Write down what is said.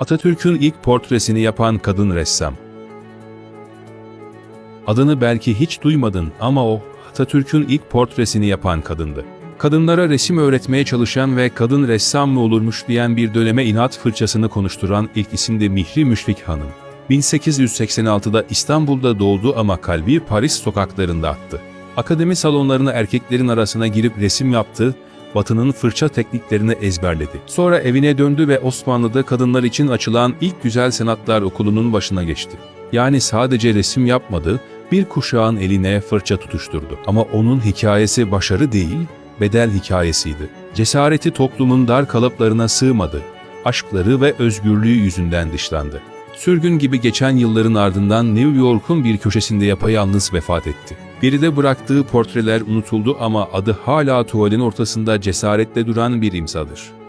Atatürk'ün ilk portresini yapan kadın ressam. Adını belki hiç duymadın ama o, Atatürk'ün ilk portresini yapan kadındı. Kadınlara resim öğretmeye çalışan ve kadın ressam mı olurmuş diyen bir döneme inat fırçasını konuşturan ilk isim de Mihri Müşfik Hanım. 1886'da İstanbul'da doğdu ama kalbi Paris sokaklarında attı. Akademi salonlarına erkeklerin arasına girip resim yaptı, Batı'nın fırça tekniklerini ezberledi. Sonra evine döndü ve Osmanlı'da kadınlar için açılan ilk Güzel Sanatlar Okulu'nun başına geçti. Yani sadece resim yapmadı, bir kuşağın eline fırça tutuşturdu. Ama onun hikayesi başarı değil, bedel hikayesiydi. Cesareti toplumun dar kalıplarına sığmadı. Aşkları ve özgürlüğü yüzünden dışlandı. Sürgün gibi geçen yılların ardından New York'un bir köşesinde yapayalnız vefat etti. Geride bıraktığı portreler unutuldu ama adı hala tuvalin ortasında cesaretle duran bir imzadır.